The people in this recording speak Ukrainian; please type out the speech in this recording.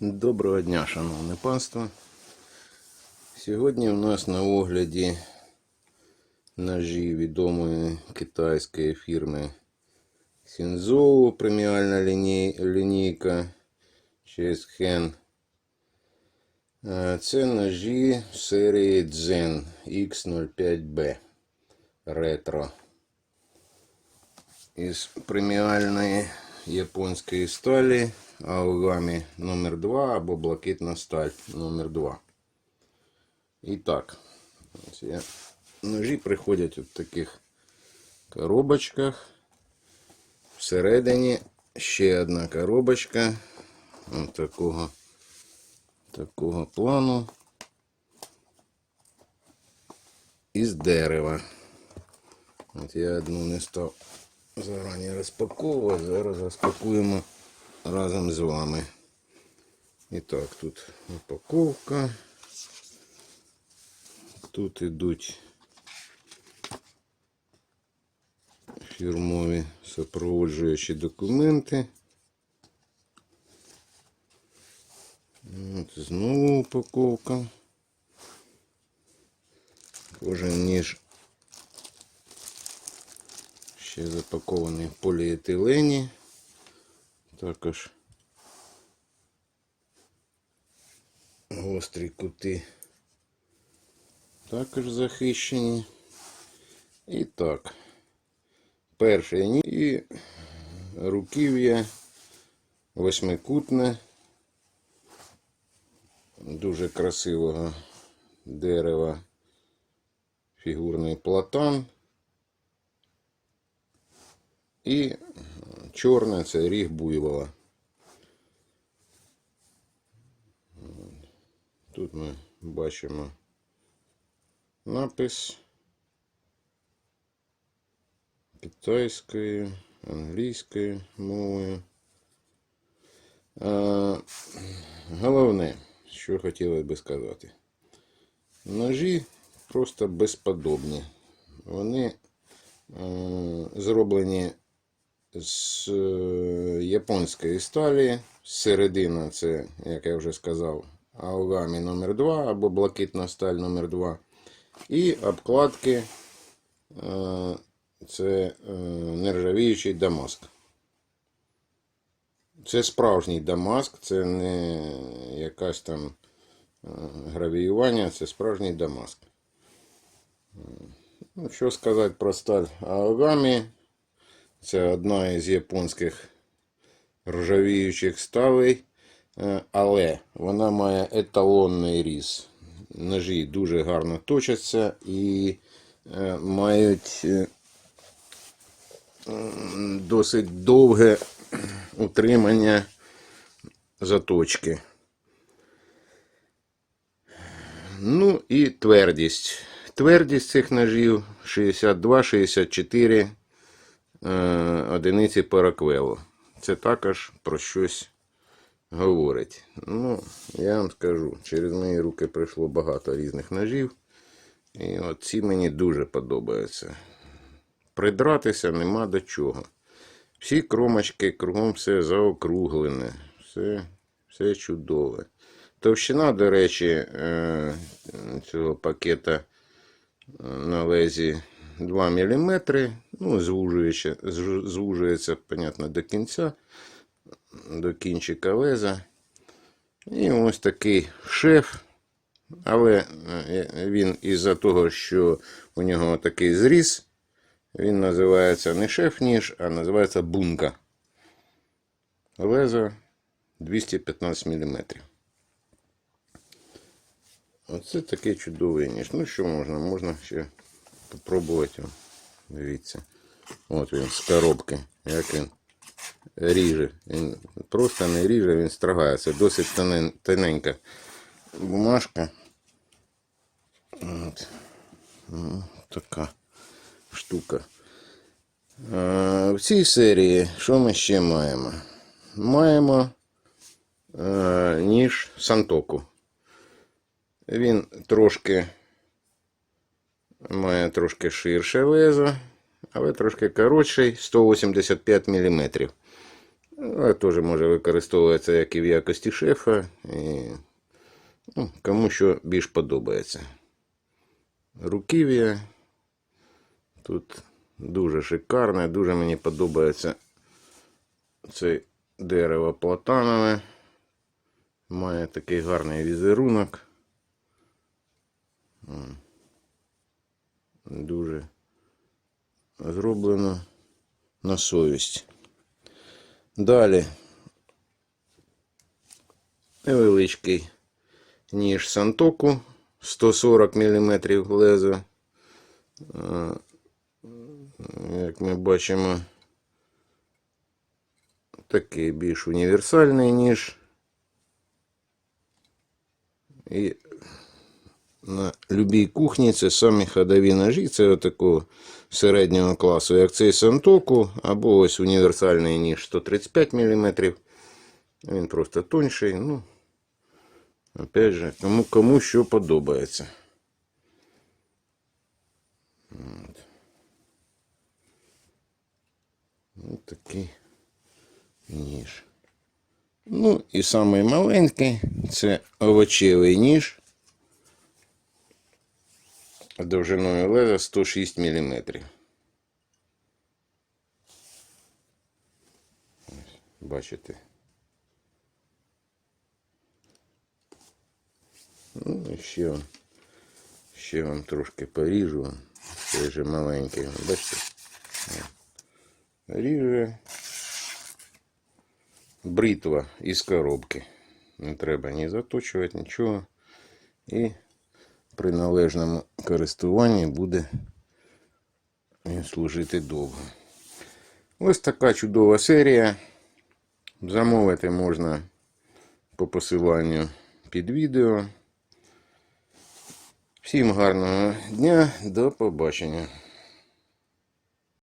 Доброго дня, шановне панство. Сьогодні у нас на огляді ножі відомої китайської фірми Сінзоу, преміальна ліній, лінійка через Hen. Е, Це ножі серії Zen X05B ретро. Із преміальної японської сталі Аогамі номер 2 або блакитна сталь номер 2 І так, ось я... ножі приходять у таких коробочках. Всередині ще одна коробочка ось такого, такого плану із дерева. От я одну не став зарані розпаковувати, зараз розпакуємо разом з вами. І так, тут упаковка. Тут ідуть фірмові супроводжуючі документи. От, знову упаковка. Кожен ніж ще запакований в поліетилені. Також гострі кути також захищені. І так, перший ні і руків'я восьмикутне, дуже красивого дерева, фігурний платан. І чорне це ріг буйвола. Тут ми бачимо напис китайською, англійською мовою. А, головне, що хотілося би сказати. Ножі просто безподобні. Вони е, зроблені з е, японської сталі. Середина це, як я вже сказав, Аогамі номер 2 або блакитна сталь номер 2 І обкладки е, це е, нержавіючий Дамаск. Це справжній Дамаск, це не якась там гравіювання, це справжній Дамаск. Ну, що сказати про сталь Аогамі? Це одна із японських ржавіючих сталей, е, але вона має еталонний різ. Ножі дуже гарно точаться і е, мають е, досить довге утримання заточки. Ну і твердість. Твердість цих ножів 62-64 е, одиниці параквелу. Це також про щось говорить. Ну, я вам скажу, через мої руки пройшло багато різних ножів. І от ці мені дуже подобаються. Придратися нема до чого. Всі кромочки, кругом все заокруглене, все, все чудове. Товщина, до речі, е, цього пакета е, на лезі 2 мм. Ну, звужується, звужується, понятно, до кінця, до кінчика леза. І ось такий шеф. Але е, він із-за того, що у нього такий зріз, він називається не шеф-ніж, а називається бунка. Лезо 215 мм. Оце такий чудовий ніж. Ну що можна? Можна ще попробувати. Дивіться. От він з коробки. Як він ріже. Він просто не ріже, він строгає. Це досить тоненька бумажка. От. Ну, така штука. В цій серії що ми ще маємо? Маємо е, ніж Сантоку. Він трошки має трошки ширше лезо, але трошки коротший 185 мм. Але теж може використовуватися як і в якості шефа. І, ну, кому що більш подобається. Руків'я. Тут дуже шикарне, дуже мені подобається це дерево платанове. Має такий гарний візерунок. Дуже зроблено на совість. Далі невеличкий ніж Сантоку 140 мм лезо. Е, Як ми бачимо, такий більш універсальний ніж. І на любій кухні це самі ходові ножі, це отакого середнього класу, як цей Сантоку, або ось універсальний ніж 135 мм. Він просто тонший. Ну, опять же, кому, кому що подобається. От. Ось такий ніж. Ну, і самий маленький це овочевий ніж. Довжиною леза 106 мм. Бачите. Ну, і ще вам, ще вам трошки поріжу. Цей же маленький. Бачите? Ріже бритва із коробки. Не треба ні заточувати, нічого. І при належному користуванні буде служити довго. Ось така чудова серія. Замовити можна по посиланню під відео. Всім гарного дня, до побачення.